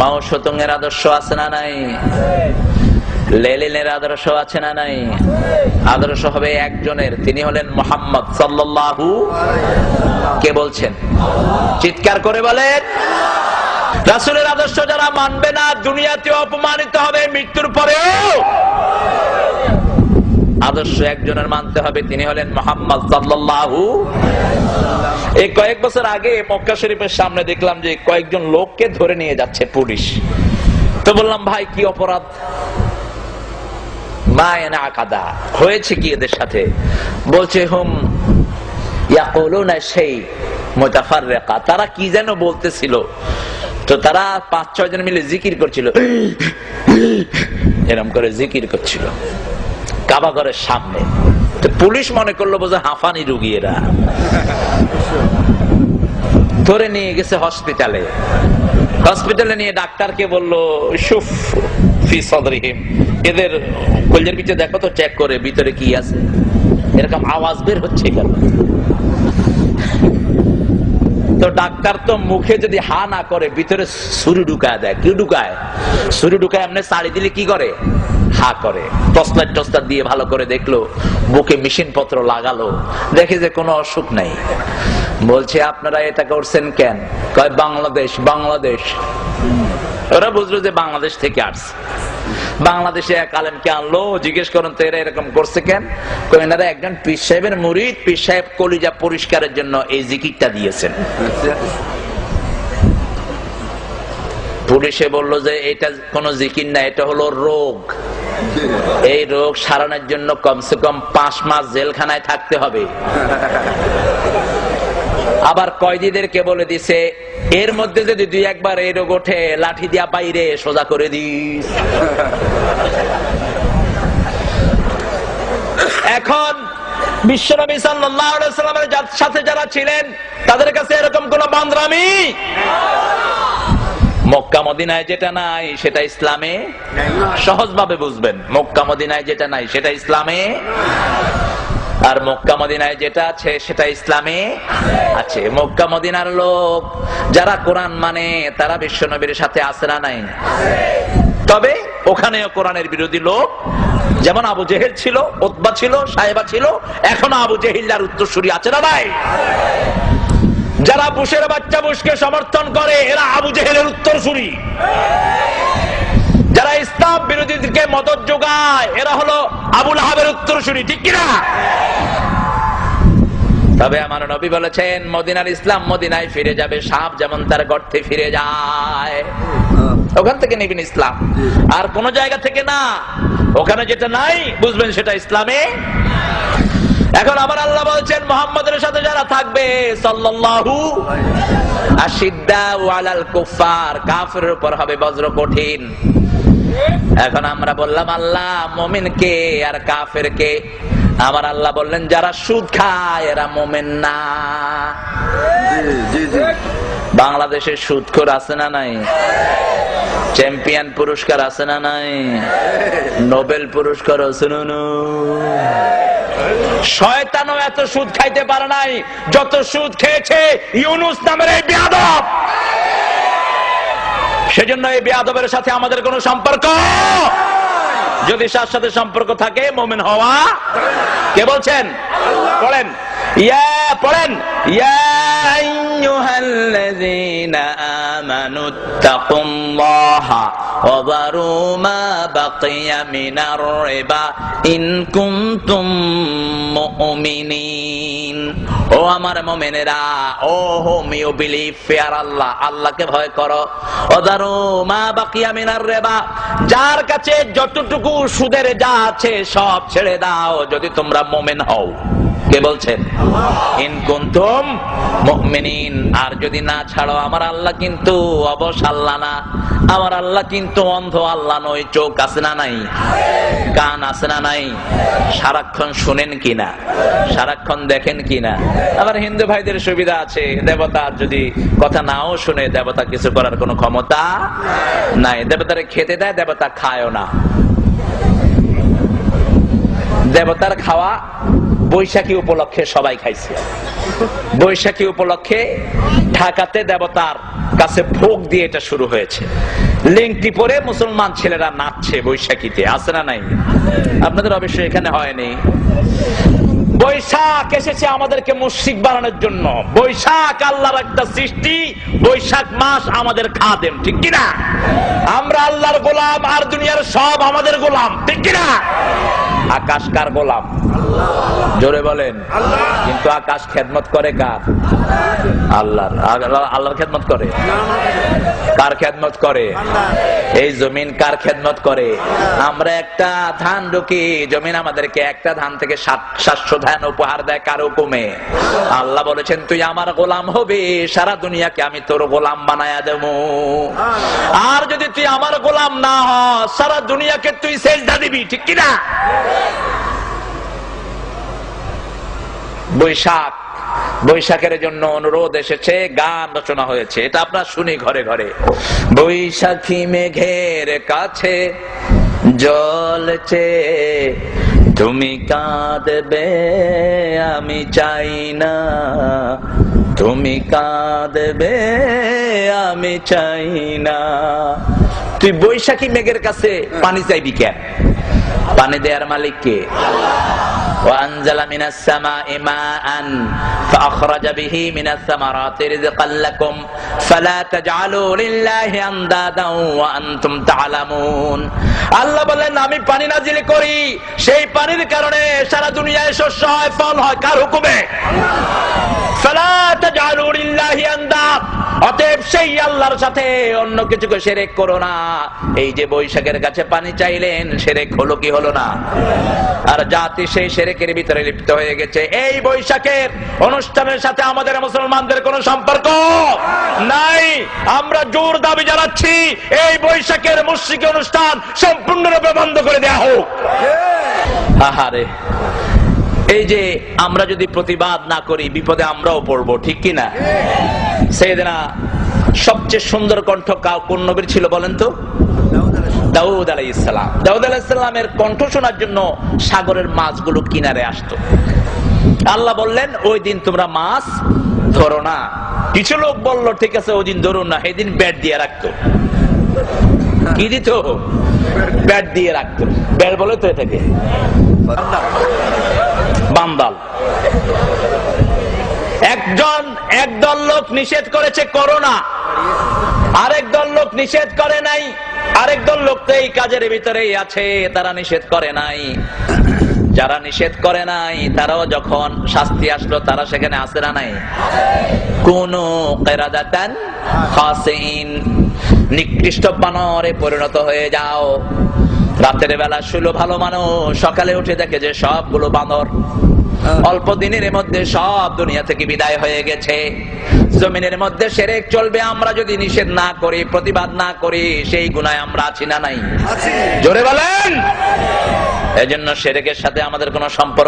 মাও সতঙ্গের আদর্শ আছে না নাই? লেলিনের আদর্শ আছে না নাই? আদর্শ হবে একজনের, তিনি হলেন মোহাম্মদ সাল্লু কে বলছেন? চিৎকার করে বলেন, রাসুলের আদর্শ যারা মানবে না দুনিয়াতে অপমানিত হবে, মৃত্যুর পরেও। আদর্শ একজনের মানতে হবে, তিনি হলেন মোহাম্মদ সাল্লাল্লাহু এই কয়েক বছর আগে মক্কা শরীফের সামনে দেখলাম যে কয়েকজন লোককে ধরে নিয়ে যাচ্ছে পুলিশ। তো বললাম, ভাই, কি অপরাধ? মায়না আকাদা, হয়েছে কি এদের সাথে? বলছে, হুম, ইয়াকুলুনা সেই মুতাফাররিকা। তারা কি যেন বলতেছিল। তো তারা পাঁচ, ছয় জন মিলে জিকির করছিল। এরকম করে জিকির করছিল। কাবাগরের সামনে। পুলিশ মনে করল বোঝা হাফানি রুগী এরা। ধরে নিয়ে গেছে হসপিটালে। হসপিটালে নিয়ে ডাক্তারকে বলল, সুফ এদের কলজের ভিতরে দেখো তো চেক করে, ভিতরে কি আছে? এরকম আওয়াজ বের হচ্ছে কেন? তো ডাক্তার তো মুখে যদি হা না করে, ভিতরে ছুরি ঢুকায় দেয়। কি ঢুকায়? ছুরি ঢুকায়, এমনি শাড়ি দিলে কি করে? হা করে। টসলার টসলার দিয়ে ভালো করে দেখল, বুকে মেশিন পত্র লাগালো। দেখে যে কোনো অসুখ নাই। বলছে, আপনারা এটা করছেন কেন? কয়, বাংলাদেশ বাংলাদেশ। ওরা বুঝলো যে বাংলাদেশ থেকে আসছে। বাংলাদেশে এক আলেমকে আনলো, জিজ্ঞেস করুন, তো এরা এরকম করছে কেন? এনারা একজন পীর সাহেবের মুরিদ। পীর সাহেব কলিজা পরিষ্কারের জন্য এই জিকিরটা দিয়েছেন। পুলিশে বলল যে, এটা কোনো জিকির না, এটা হলো রোগ। এই রোগ সারানোর জন্য কমসে কম পাঁচ মাস জেলখানায় থাকতে হবে। আবার কয়েদিদেরকে বলে দিছে, এর মধ্যে যদি দুই একবার এই রোগ ওঠে, লাঠি দিয়া বাইরে সোজা করে দিস। এখন বিশ্বনবী সাল্লামের সাথে যারা ছিলেন, তাদের কাছে এরকম কোন বান্দরামি? মক্কা মদিনায় যেটা নাই, সেটা ইসলামে সহজভাবে বুঝবেন। মক্কা মদিনায় যেটা নাই, সেটা ইসলামে আর মক্কা মদিনায় যেটা আছে, সেটা ইসলামে আছে। মক্কা মদিনার লোক, যারা কোরআন মানে তারা বিশ্ব নবীর সাথে আছে না নাই। তবে ওখানেও কোরআনের বিরোধী লোক, যেমন আবু জেহেল ছিল, ওতবা ছিল, সাহেবা ছিল, এখনও আবু জেহিল্লার উত্তরসূরি আছে না নাই? যারা বুশের বাচ্চা বুশকে সমর্থন করে, এরা আবু জেহেলের উত্তরসূরি। যারা ইসলাম বিরোধীদেরকে মদত যোগায়, এরা হলো আবুল আহাবের উত্তরসূরি, ঠিক কিনা? তবে আমার নবী বলেছেন, মদিনার ইসলাম মদিনায় ফিরে যাবে, সাপ যেমন তার গর্তে ফিরে যায়। ওখান থেকে নিবেন ইসলাম। আর কোন জায়গা থেকে না। ওখানে যেটা নাই, বুঝবেন সেটা ইসলামে। এখন আল্লাহ বলছেন মোহাম্মদের সাথে যারা থাকবে সাল্লাল্লাহু আশিদ্দা ওয়ালাল কুফার কাফের উপর হবে বজ্র কঠিন। এখন আমরা বললাম আল্লাহ মমিন কে আর কাফের কে? আমার আল্লাহ বললেন যারা সুদ খায় এরা মোমেন না। বাংলাদেশের সুদখোর আছে না নাই? চ্যাম্পিয়ন পুরস্কার আছে না নাই? নোবেল পুরস্কার আছে না? শয়তানও এত সুদ খাইতে পারে নাই, যত সুদ খেয়েছে ইউনুস নামের এই বেয়াদব। সেজন্য এই বেয়াদবের সাথে আমাদের কোনো সম্পর্ক? যদি তার সাথে সম্পর্ক থাকে, মোমেন হওয়া কে বলছেন? পড়েন। ইয়া, পড়েন। যারু মা বাকিয়া মিনার রিবা ইন কুনতুম মুমিনিন ও আমার মুমিনেরা, ও whom you believe fear Allah, আল্লাহকে ভয় করো। ও যারু মা বাকিয়া মিনার রিবা, যার কাছে যতটুকু সুদের যা আছে সব ছেড়ে দাও, যদি তোমরা মোমেন হও। কে বলছেন? ইন কুনতুম মুমিনিন। আর যদি না ছাড়ো, আমার আল্লাহ কিন্তু অবশ আল্লাহ না। আমার আল্লাহ কিন্তু অন্ধ আল্লাহ নয়। চোখ আছে না নাই? কান আছে না নাই? সারাক্ষণ শুনেন কিনা সারাক্ষণ দেখেন কিনা আবার হিন্দু ভাইদের সুবিধা আছে। দেবতা যদি কথা নাও শুনে, দেবতা কিছু করার কোনো ক্ষমতা নাই। দেবতারে খেতে দেয়, দেবতা খায়ও না। দেবতার খাওয়া বৈশাখী উপলক্ষে সবাই খাইছে। বৈশাখী উপলক্ষে ঢাকাতে দেবতার কাছে ভোগ দিয়ে এটা শুরু হয়েছে। লিঙ্কটি পরে মুসলমান ছেলেরা নাচছে বৈশাখীতে, আছে না নাই? আপনাদের অবশ্যই এখানে হয়নি বৈশাখ এসেছে আমাদেরকে মুশরিক বানানোর জন্য। বৈশাখ আল্লাহর একটা সৃষ্টি, বৈশাখ মাস আমাদের খাদেম, ঠিক কিনা? আমরা আল্লাহর গোলাম আর দুনিয়ার সব আমাদের গোলাম, ঠিক কিনা? আকাশ কার গোলাম জোরে বলেন। কিন্তু আকাশ খেদমত করে কার? আল্লাহ- আল্লাহর খেদমত করে? কার খেদমত করে? এই জমিন কার খেদমত করে? আমরা একটা ধান ঢুকি জমিন আমাদেরকে একটা ধান থেকে সাতশো ধান উপহার দেয় কার হুকুমে? আল্লাহ বলেছেন, তুই আমার গোলাম হবি, সারা দুনিয়াকে আমি তোর গোলাম বানায়া দেব। যদি তুই আমার গোলাম না হ সারা দুনিয়াকে তুই সেজদা দিবি, ঠিক কিনা? বৈশাখ। বৈশাখের জন্য অনুরোধ এসেছে, গান রচনা হয়েছে। এটা আপনার শুনি ঘরে ঘরে। বৈশাখী মেঘের কাছে জলছে তুমি কাঁদবে, আমি চাই না। তুমি কাঁদবে, আমি চাই না। তুই বৈশাখী মেঘের কাছে পানি চাইবি কেন পানি দেয়ার মালিক কে? وأنزل من السماء ماء فأخرج به من الثمرات رزقا لكم فلا تجعلوا لله أندادا وأنتم تعلمون আল্লাহ বলেন আমি পানি নাজিল করি সেই পানির কারণে সারা দুনিয়ায় শস্য হয় ফল হয় কার হুকুমে ফালা তাজআলু লিল্লাহি আন্দাদ। অতএব সেই আল্লাহর সাথে অন্য কিছুকে সেরেক করো না। এই যে বৈশাখের কাছে পানি চাইলেন, সেরেক হলো কি হলো না? আর জাতি সেই সেরেকের ভিতরে লিপ্ত হয়ে গেছে। এই বৈশাখের অনুষ্ঠানের সাথে আমাদের মুসলমানদের কোনো সম্পর্ক নাই। আমরা জোর দাবি জানাচ্ছি, এই বৈশাখের মুশ্রিক অনুষ্ঠান সম্পূর্ণরূপে বন্ধ করে দেয়া হোক। আহারে। এই যে আমরা যদি প্রতিবাদ না করি, বিপদে আমরাও পড়ব, ঠিক কি না? সেদিনা সবচেয়ে সুন্দর কণ্ঠ কোন নবীর ছিল বলেন তো? দাউদ আলাই ইসলাম দাউদ আলাহ ইসলামের কণ্ঠ শোনার জন্য সাগরের মাছগুলো কিনারে আসতো। আল্লাহ বললেন ওই দিন তোমরা মাছ ধরো না। কিছু লোক বলল ঠিক আছে ওই দিন ধরো না। সেদিন ব্যাট দিয়ে রাখতো। কি দিত? ব্যাট দিয়ে রাখতো। ব্যাট বলে তো এটাকে। বান্দাল। একদল লোক নিষেধ করেছে করোনা। আরেক দল লোক নিষেধ করে নাই। আরেক দল লোক তো এই কাজের ভিতরেই আছে, তারা নিষেধ করে নাই। যারা নিষেধ করে নাই, তারাও যখন শাস্তি আসলো, তারা সেখানে আসে না নাই? কোন নিকৃষ্ট বানরে পরিণত হয়ে যাও। রাতের বেলা শুলো ভালো মানুষ, সকালে উঠে দেখে যে সবগুলো বানর। অল্প দিনের মধ্যে সব দুনিয়া থেকে বিদায় হয়ে গেছে। জমিনের মধ্যে সেরেক চলবে আমরা যদি নিষেধ না করি প্রতিবাদ না করি সেই গুণায় আমরা আছি না নাই? জোরে বলেন। এজন্য সেরেকের সাথে আমাদের কোনো সম্পর্ক